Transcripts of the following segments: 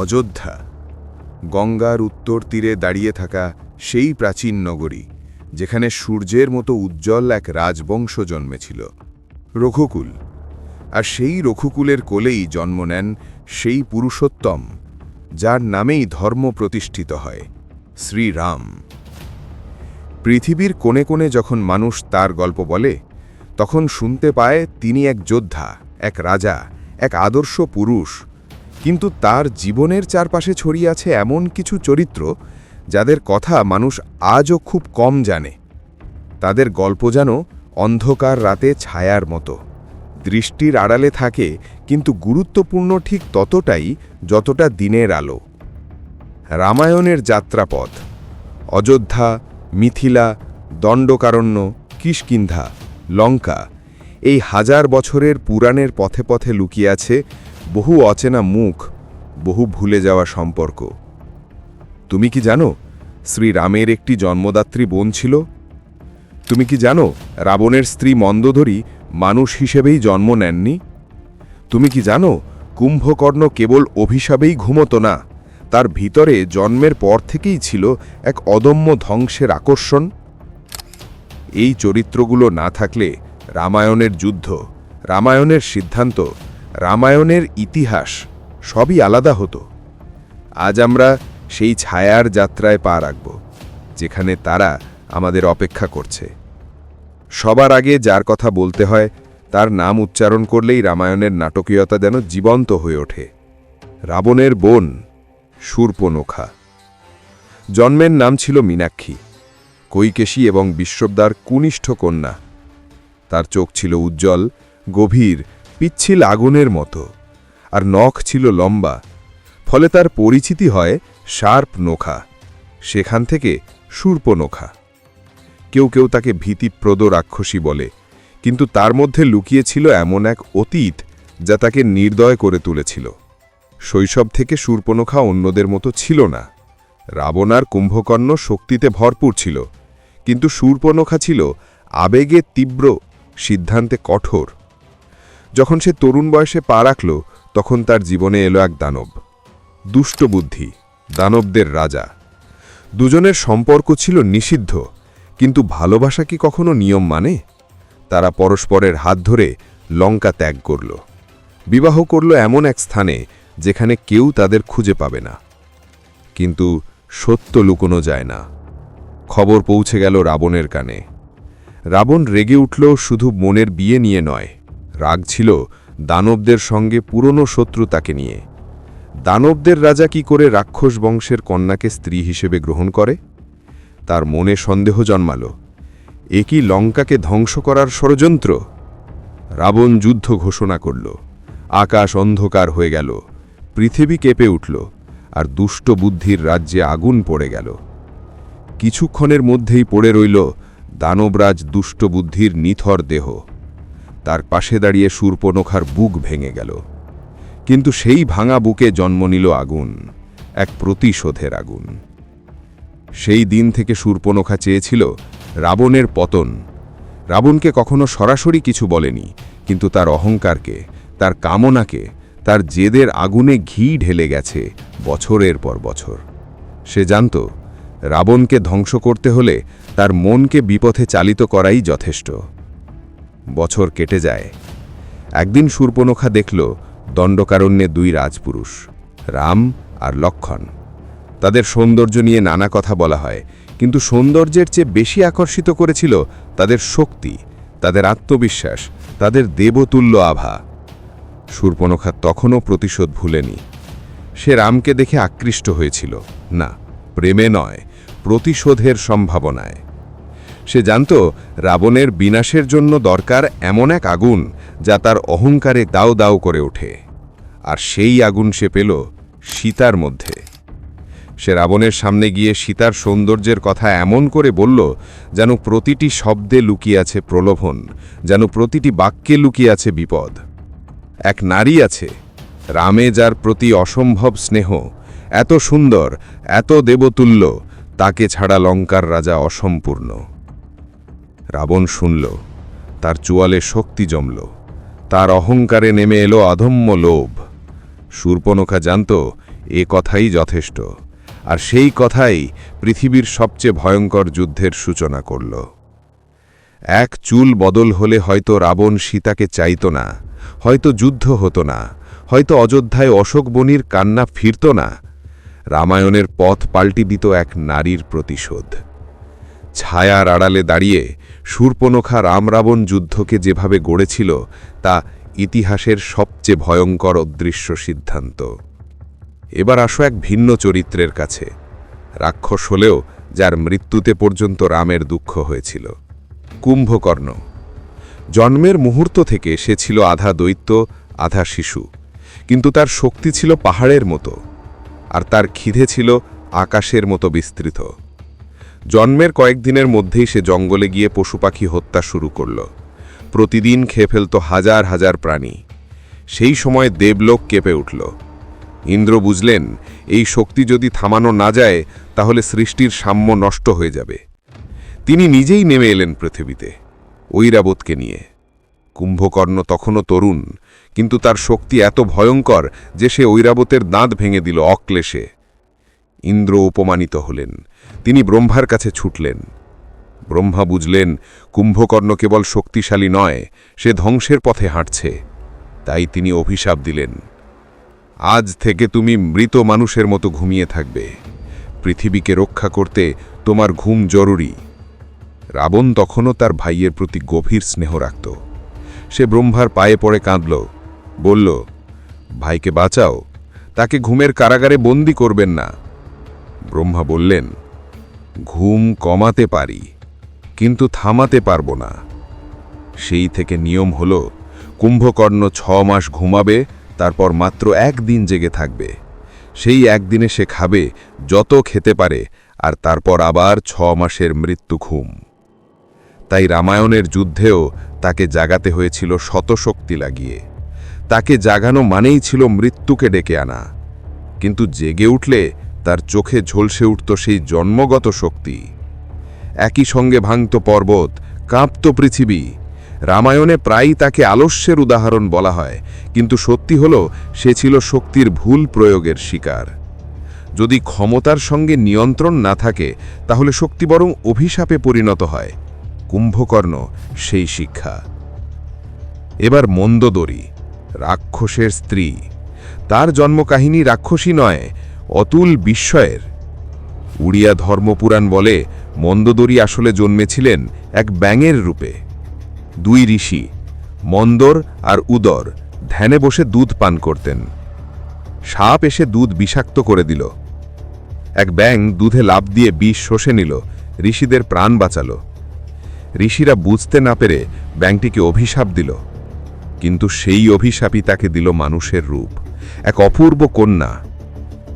অযোধ্যা। গঙ্গার উত্তর তীরে দাঁড়িয়ে থাকা সেই প্রাচীন নগরী, যেখানে সূর্যের মতো উজ্জ্বল এক রাজবংশ জন্মেছিল, রঘুকুল। আর সেই রঘুকুলের কোলেই জন্ম নেন সেই পুরুষোত্তম, যার নামেই ধর্ম প্রতিষ্ঠিত হয়, শ্রীরাম। পৃথিবীর কোণে কোণে যখন মানুষ তার গল্প বলে, তখন শুনতে পায় তিনি এক যোদ্ধা, এক রাজা, এক আদর্শ পুরুষ কিন্তু তার জীবনের চারপাশে ছড়িয়ে আছে এমন কিছু চরিত্র যাদের কথা মানুষ আজও খুব কম জানে। তাদের গল্প যেন অন্ধকার রাতে ছায়ার মতো। দৃষ্টির আড়ালে থাকে, কিন্তু গুরুত্বপূর্ণ ঠিক ততটাই যতটা দিনের আলো। রামায়ণের যাত্রাপথ, অযোধ্যা, মিথিলা, দণ্ডকারণ্য, কিষ্কিন্ধা, লঙ্কা, এই হাজার বছরের পুরাণের পথে পথে লুকিয়ে আছে বহু অচেনা মুখ, বহু ভুলে যাওয়া সম্পর্ক। তুমি কি জানো, শ্রীরামের একটি জন্মদাত্রী বোন ছিল? তুমি কি জানো, রাবণের স্ত্রী মন্দধরী মানুষ হিসেবেই জন্ম নেননি? তুমি কি জানো, কুম্ভকর্ণ কেবল অভিশাপেই ঘুমত না, তার ভিতরে জন্মের পর থেকেই ছিল এক অদম্য ধ্বংসের আকর্ষণ? এই চরিত্রগুলো না থাকলে রামায়ণের যুদ্ধ, রামায়ণের সিদ্ধান্ত রামায়ণের ইতিহাস সবই আলাদা হতো। আজ আমরা সেই ছায়ার যাত্রায় পা রাখব, যেখানে তারা আমাদের অপেক্ষা করছে। সবার আগে যার কথা বলতে হয়, তার নাম উচ্চারণ করলেই রামায়ণের নাটকীয়তা যেন জীবন্ত হয়ে ওঠে। রাবণের বোন শূর্পনখা জন্মের নাম ছিল মীনাক্ষী, কৈকেশী এবং বিশ্ববদার কুনিষ্ঠ কন্যা। তার চোখ ছিল উজ্জ্বল, গভীর পিচ্ছিল আগুনের মতো, আর নখ ছিল লম্বা, ফলে তার পরিচিতি হয় শার্প নোখা, সেখান থেকে সূর্পনোখা কেউ কেউ তাকে ভীতিপ্রদ রাক্ষসী বলে, কিন্তু তার মধ্যে লুকিয়েছিল এমন এক অতীত যা তাকে নির্দয় করে তুলেছিল। শৈশব থেকে সূর্পনখা অন্যদের মতো ছিল না। রাবণ আর কুম্ভকর্ণ শক্তিতে ভরপুর ছিল, কিন্তু সূর্পনখা ছিল আবেগে তীব্র, সিদ্ধান্তে কঠোর। যখন সে তরুণ বয়সে পা রাখল, তখন তার জীবনে এলো এক দানব। দুষ্ট বুদ্ধি, দানবদের রাজা। দুজনের সম্পর্ক ছিল নিষিদ্ধ, কিন্তু ভালোবাসা কি কখনো নিয়ম মানে? তারা পরস্পরের হাত ধরে লঙ্কা ত্যাগ করল। বিবাহ করল এমন এক স্থানে, যেখানে কেউ তাদের খুঁজে পাবে না। কিন্তু সত্য লুকোনো যায় না। খবর পৌঁছে গেল রাবণের কানে। রাবণ রেগে উঠল শুধু মনের বিয়ে নিয়ে নয় রাগ ছিল দানবদের সঙ্গে পুরনো শত্রুতাকে নিয়ে। দানবদের রাজা কি করে রাক্ষস বংশের কন্যাকে স্ত্রী হিসেবে গ্রহণ করে? তার মনে সন্দেহ জন্মাল। এ কি লঙ্কাকে ধ্বংস করার ষড়যন্ত্র? রাবণ যুদ্ধ ঘোষণা করল। আকাশ অন্ধকার হয়ে গেল। পৃথিবী কেঁপে উঠল আর দুষ্ট বুদ্ধির রাজ্যে আগুন পড়ে গেল। কিছুক্ষণের মধ্যেই পড়ে রইল দানবরাজ দুষ্ট বুদ্ধির নিথর দেহ। তার পাশে দাঁড়িয়ে সূর্পনখার বুক ভেঙে গেল। কিন্তু সেই ভাঙা বুকে জন্ম নিল আগুন, এক প্রতিশোধের আগুন। সেই দিন থেকে সূর্পনখা চেয়েছিল রাবণের পতন। রাবণকে কখনো সরাসরি কিছু বলেনি, কিন্তু তার অহংকারকে, তার কামনাকে, তার জেদের আগুনে ঘি ঢেলে গেছে বছরের পর বছর। সে জানত, রাবণকে ধ্বংস করতে হলে তার মনকে বিপথে চালিত করাই যথেষ্ট। বছর কেটে যায়। একদিন সূর্পনখা দেখল দণ্ডকারণ্যে দুই রাজপুরুষ, রাম আর লক্ষণ। তাদের সৌন্দর্য নিয়ে নানা কথা বলা হয়, কিন্তু সৌন্দর্যের চেয়ে বেশি আকর্ষিত করেছিল তাদের শক্তি, তাদের আত্মবিশ্বাস, তাদের দেবতুল্য আভা। সূর্পনখা তখনও প্রতিশোধ ভুলেনি। সে রামকে দেখে আকৃষ্ট হয়েছিল। না, প্রেমে নয়, প্রতিশোধের সম্ভাবনায়। সে জানত রাবণের বিনাশের জন্য দরকার এমন এক আগুন যা তার অহংকারে দাও দাও করে ওঠে। আর সেই আগুন সে পেল সীতার মধ্যে। সে রাবণের সামনে গিয়ে সীতার সৌন্দর্যের কথা এমন করে বলল, যেন প্রতিটি শব্দে লুকিয়ে আছে প্রলোভন, যেন প্রতিটি বাক্যে লুকিয়ে আছে বিপদ। এক নারী আছে, রামে যার প্রতি অসম্ভব স্নেহ, এত সুন্দর, এত দেবতুল্য, তাকে ছাড়া লঙ্কার রাজা অসম্পূর্ণ। রাবণ শুনল, তার চুয়ালে শক্তি জমল, তার অহংকারে নেমে এলো অধম্য লোভ। সূর্পনখা জানত, এ কথাই যথেষ্ট, আর সেই কথাই পৃথিবীর সবচেয়ে ভয়ঙ্কর যুদ্ধের সূচনা করল। এক চুল বদল হলে হয়তো রাবণ সীতাকে চাইত না, হয়তো যুদ্ধ হতো না, হয়তো অযোধ্যায় অশোক বনির কান্না ফিরত না। রামায়ণের পথ পাল্টি দিত এক নারীর প্রতিশোধ। ছায়ার আড়ালে দাঁড়িয়ে শূর্পনখা রামরাবণ যুদ্ধকে যেভাবে গড়েছিল, তা ইতিহাসের সবচেয়ে ভয়ঙ্কর অদৃশ্য সিদ্ধান্ত। এবার আসো এক ভিন্ন চরিত্রের কাছে। রাক্ষস হলেও যার মৃত্যুতে পর্যন্ত রামের দুঃখ হয়েছিল। কুম্ভকর্ণ। জন্মের মুহূর্ত থেকে সে ছিল আধা দৈত্য, আধা শিশু। কিন্তু তার শক্তি ছিল পাহাড়ের মতো। আর তার খিদে ছিল আকাশের মতো বিস্তৃত। জন্মের কয়েকদিনের মধ্যেই সে জঙ্গলে গিয়ে পশু পাখি হত্যা শুরু করল। প্রতিদিন খেয়ে ফেলত হাজার হাজার প্রাণী। সেই সময় দেবলোক কেঁপে উঠল। ইন্দ্র বুঝলেন, এই শক্তি যদি থামানো না যায়, তাহলে সৃষ্টির সাম্য নষ্ট হয়ে যাবে। তিনি নিজেই নেমে এলেন পৃথিবীতে, ঐরাবতকে নিয়ে। কুম্ভকর্ণ তখনও তরুণ, কিন্তু তার শক্তি এত ভয়ঙ্কর যে সে ঐরাবতের দাঁত ভেঙে দিল অক্লেশে। ইন্দ্র উপমানিত হলেন। তিনি ব্রহ্মার কাছে ছুটলেন। ব্রহ্মা বুঝলেন, কুম্ভকর্ণ কেবল শক্তিশালী নয়, সে ধ্বংসের পথে হাঁটছে। তাই তিনি অভিশাপ দিলেন। আজ থেকে তুমি মৃত মানুষের মতো ঘুমিয়ে থাকবে। পৃথিবীকে রক্ষা করতে তোমার ঘুম জরুরি। রাবণ তখনও তার ভাইয়ের প্রতি গভীর স্নেহ রাখত। সে ব্রহ্মার পায়ে পড়ে কাঁদল, বলল, ভাইকে বাঁচাও। তাকে ঘুমের কারাগারে বন্দি করবেন না। ব্রহ্মা বললেন, ঘুম কমাতে পারি, কিন্তু থামাতে পারব না। সেই থেকে নিয়ম হল, কুম্ভকর্ণ ছ মাস ঘুমাবে, তারপর মাত্র একদিন জেগে থাকবে। সেই একদিনে সে খাবে, যত খেতে পারে, আর তারপর আবার ছ মাসের মৃত্যু ঘুম। তাই রামায়ণের যুদ্ধেও তাকে জাগাতে হয়েছিল শতশক্তি লাগিয়ে। তাকে জাগানো মানেই ছিল মৃত্যুকে ডেকে আনা। কিন্তু জেগে উঠলে তার চোখে ঝলসে উঠত সেই জন্মগত শক্তি। একই সঙ্গে ভাঙত পর্বত, কাঁপত পৃথিবী। রামায়ণে প্রায়ই তাকে আলস্যের উদাহরণ বলা হয়, কিন্তু সত্যি হল, সে ছিল শক্তির ভুল প্রয়োগের শিকার। যদি ক্ষমতার সঙ্গে নিয়ন্ত্রণ না থাকে, তাহলে শক্তি বরং অভিশাপে পরিণত হয়। কুম্ভকর্ণ, সেই শিক্ষা। এবার মন্দদরি, রাক্ষসের স্ত্রী। তার জন্মকাহিনী রাক্ষসী নয় অতুল বিস্ময়ের। উড়িয়া ধর্মপুরাণ বলে মন্দদরি আসলে জন্মেছিলেন এক ব্যাঙের রূপে। দুই ঋষি, মন্দর আর উদর, ধ্যানে বসে দুধ পান করতেন। সাপ এসে দুধ বিষাক্ত করে দিল। এক ব্যাং দুধে লাভ দিয়ে বিষ শোষে নিল, ঋষিদের প্রাণ বাঁচালো। ঋষিরা বুঝতে না পেরে ব্যাংটিকে অভিশাপ দিল। কিন্তু সেই অভিশাপই তাকে দিল মানুষের রূপ, এক অপূর্ব কন্যা।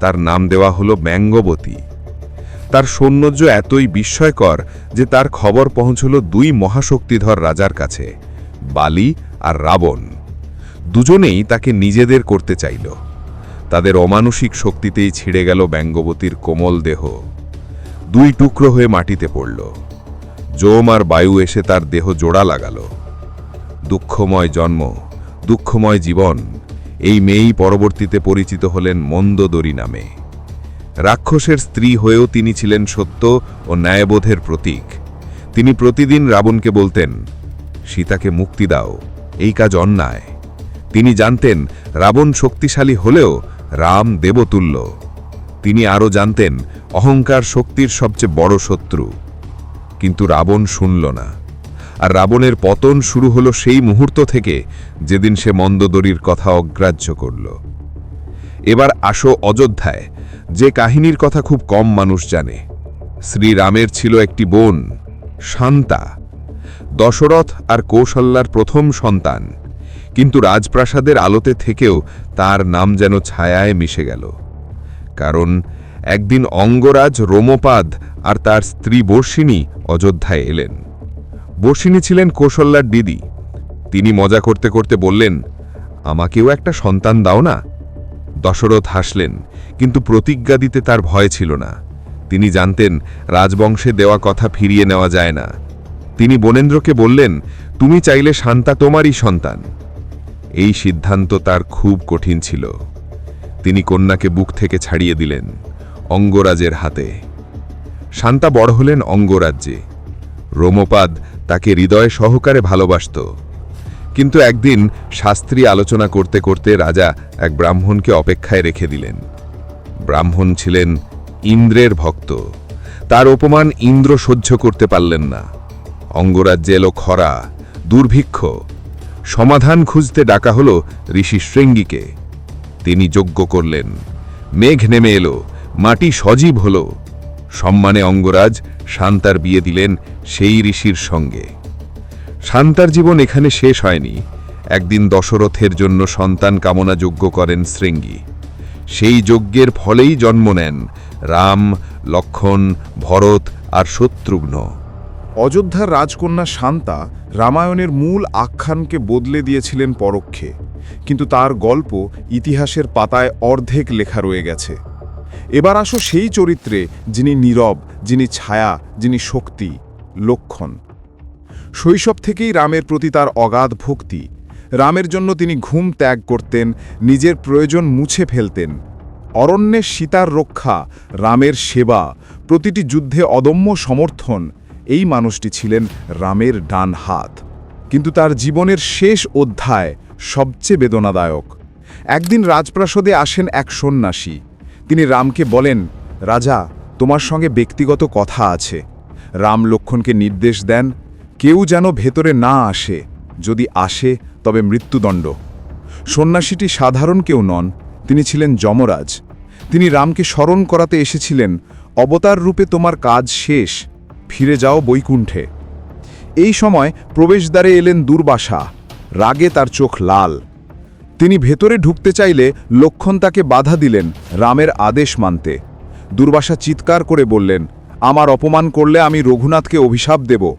তার নাম দেওয়া হলো ব্যঙ্গবতী তার সৌন্দর্য এতই বিস্ময়কর যে তার খবর পৌঁছল দুই মহাশক্তিধর রাজার কাছে, বালি আর রাবণ। দুজনেই তাকে নিজেদের করতে চাইল। তাদের অমানসিক শক্তিতেই ছিঁড়ে গেল ব্যঙ্গবতীর কোমল দেহ। দুই টুকরো হয়ে মাটিতে পড়ল। জোম আর বায়ু এসে তার দেহ জোড়া লাগালো। দুঃখময় জন্ম, দুঃখময় জীবন এই মেয়েই পরবর্তীতে পরিচিত হলেন মন্দদরি নামে। রাক্ষসের স্ত্রী হয়েও তিনি ছিলেন সত্য ও ন্যায়বোধের প্রতীক। তিনি প্রতিদিন রাবণকে বলতেন, সীতাকে মুক্তি দাও, এই কাজ অন্যায় তিনি জানতেন, রাবণ শক্তিশালী হলেও রাম দেবতুল্য। তিনি আরও জানতেন, অহংকার শক্তির সবচেয়ে বড় শত্রু। কিন্তু রাবণ শুনল না। আর রাবণের পতন শুরু হলো সেই মুহূর্ত থেকে যেদিন সে মন্দদরির কথা অগ্রাহ্য করল। এবার আসো অযোধ্যায়, যে কাহিনীর কথা খুব কম মানুষ জানে। শ্রীরামের ছিল একটি বোন, শান্তা। দশরথ আর কৌশল্যার প্রথম সন্তান, কিন্তু রাজপ্রাসাদের আলোতে থেকেও তার নাম যেন ছায়ায় মিশে গেল। কারণ একদিন অঙ্গরাজ রোমপাদ আর তার স্ত্রী বর্ষিনী অযোধ্যায় এলেন। বর্ষিনী ছিলেন কৌশল্যার দিদি। তিনি মজা করতে করতে বললেন, আমাকেও একটা সন্তান দাও না? দশরথ হাসলেন, কিন্তু প্রতিজ্ঞা দিতে তার ভয় ছিল না। তিনি জানতেন, রাজবংশে দেওয়া কথা ফিরিয়ে নেওয়া যায় না। তিনি বনেন্দ্রকে বললেন, তুমি চাইলে শান্তা তোমারই সন্তান। এই সিদ্ধান্ত তার খুব কঠিন ছিল। তিনি কন্যাকে বুক থেকে ছাড়িয়ে দিলেন, অঙ্গরাজের হাতে। শান্তা বড় হলেন অঙ্গরাজ্যে। রোমপাদ তাকে হৃদয় সহকারে ভালোবাসত। কিন্তু একদিন শাস্ত্রী আলোচনা করতে করতে রাজা এক ব্রাহ্মণকে অপেক্ষায় রেখে দিলেন। ব্রাহ্মণ ছিলেন ইন্দ্রের ভক্ত। তার অপমান ইন্দ্র সহ্য করতে পারলেন না। অঙ্গরাজ্যে এলো খরা, দুর্ভিক্ষ। সমাধান খুঁজতে ডাকা হলো ঋষি শৃঙ্গিকে। তিনি যজ্ঞ করলেন। মেঘ নেমে এলো, মাটি সজীব হল। সম্মানে অঙ্গরাজ শান্তার বিয়ে দিলেন সেই ঋষির সঙ্গে। শান্তার জীবন এখানে শেষ হয়নি। একদিন দশরথের জন্য সন্তান কামনা যজ্ঞ করেন শৃঙ্গী। সেই যজ্ঞের ফলেই জন্ম নেন রাম, লক্ষণ, ভরত আর শত্রুঘ্ন। অযোধ্যার রাজকন্যা শান্তা রামায়ণের মূল আখ্যানকে বদলে দিয়েছিলেন পরোক্ষে। কিন্তু তার গল্প ইতিহাসের পাতায় অর্ধেক লেখা রয়ে গেছে। এবার আসো সেই চরিত্রে যিনি নীরব, যিনি ছায়া, যিনি শক্তি, লক্ষণ। শৈশব থেকেই রামের প্রতি তার অগাধ ভক্তি। রামের জন্য তিনি ঘুম ত্যাগ করতেন, নিজের প্রয়োজন মুছে ফেলতেন। অরণ্যের সীতার রক্ষা, রামের সেবা, প্রতিটি যুদ্ধে অদম্য সমর্থন, এই মানুষটি ছিলেন রামের ডান হাত। কিন্তু তার জীবনের শেষ অধ্যায় সবচেয়ে বেদনাদায়ক। একদিন রাজপ্রাসাদে আসেন এক সন্ন্যাসী। তিনি রামকে বলেন, রাজা, তোমার সঙ্গে ব্যক্তিগত কথা আছে। রাম লক্ষণকে নির্দেশ দেন, কেউ যেন ভেতরে না আসে, যদি আসে তবে মৃত্যুদণ্ড। সন্ন্যাসীটি সাধারণ কেউ নন, তিনি ছিলেন যমরাজ। তিনি রামকে স্মরণ করাতে এসেছিলেন, অবতার রূপে তোমার কাজ শেষ, ফিরে যাও বৈকুণ্ঠে। এই সময় প্রবেশদ্বারে এলেন দুর্বাসা, রাগে তার চোখ লাল। তিনি ভেতরে ঢুকতে চাইলে লক্ষণ তাকে বাধা দিলেন রামের আদেশ মানতে। দুর্বাসা চিৎকার করে বললেন, আমার অপমান করলে আমি রঘুনাথকে অভিশাপ দেব।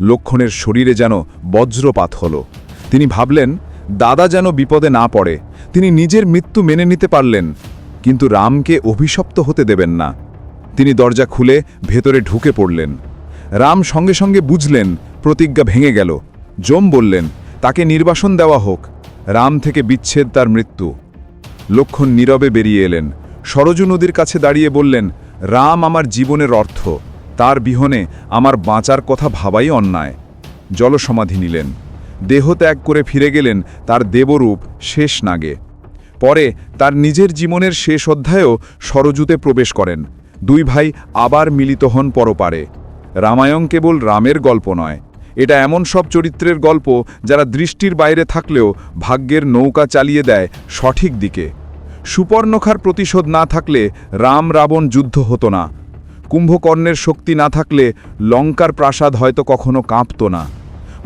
লক্ষণের শরীরে যেন বজ্রপাত হল। তিনি ভাবলেন, দাদা যেন বিপদে না পড়ে। তিনি নিজের মৃত্যু মেনে নিতে পারলেন, কিন্তু রামকে অভিশপ্ত হতে দেবেন না। তিনি দরজা খুলে ভেতরে ঢুকে পড়লেন। রাম সঙ্গে সঙ্গে বুঝলেন, প্রতিজ্ঞা ভেঙে গেল। যম বললেন, তাকে নির্বাসন দেওয়া হোক। রাম থেকে বিচ্ছেদ তার মৃত্যু। লক্ষণ নীরবে বেরিয়ে এলেন। সরজু নদীর কাছে দাঁড়িয়ে বললেন, রাম আমার জীবনের অর্থ। তার বিহনে আমার বাঁচার কথা ভাবাই অন্যায়। জলসমাধি নিলেন। দেহ ত্যাগ করে ফিরে গেলেন তার দেবরূপ শেষ নাগে। পরে তার নিজের জীবনের শেষ অধ্যায়েও সরজুতে প্রবেশ করেন। দুই ভাই আবার মিলিত হন পরপারে। রামায়ণ কেবল রামের গল্প নয়। এটা এমন সব চরিত্রের গল্প যারা দৃষ্টির বাইরে থাকলেও ভাগ্যের নৌকা চালিয়ে দেয় সঠিক দিকে। সুপর্ণখার প্রতিশোধ না থাকলে রাম রাবণ যুদ্ধ হতো না। কুম্ভকর্ণের শক্তি না থাকলে লঙ্কার প্রাসাদ হয়তো কখনো কাঁপত না।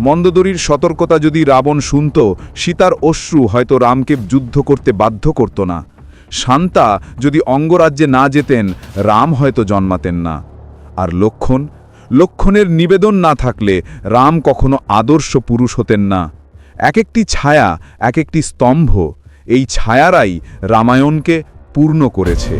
মন্দদরির সতর্কতা যদি রাবণ শুনত, সীতার অশ্রু হয়তো রামকে যুদ্ধ করতে বাধ্য করত না। শান্তা যদি অঙ্গরাজ্যে না যেতেন, রাম হয়তো জন্মাতেন না। আর লক্ষণ? লক্ষণের নিবেদন না থাকলে রাম কখনো আদর্শ পুরুষ হতেন না। এক একটি ছায়া এক একটি স্তম্ভ, এই ছায়ারাই রামায়ণকে পূর্ণ করেছে।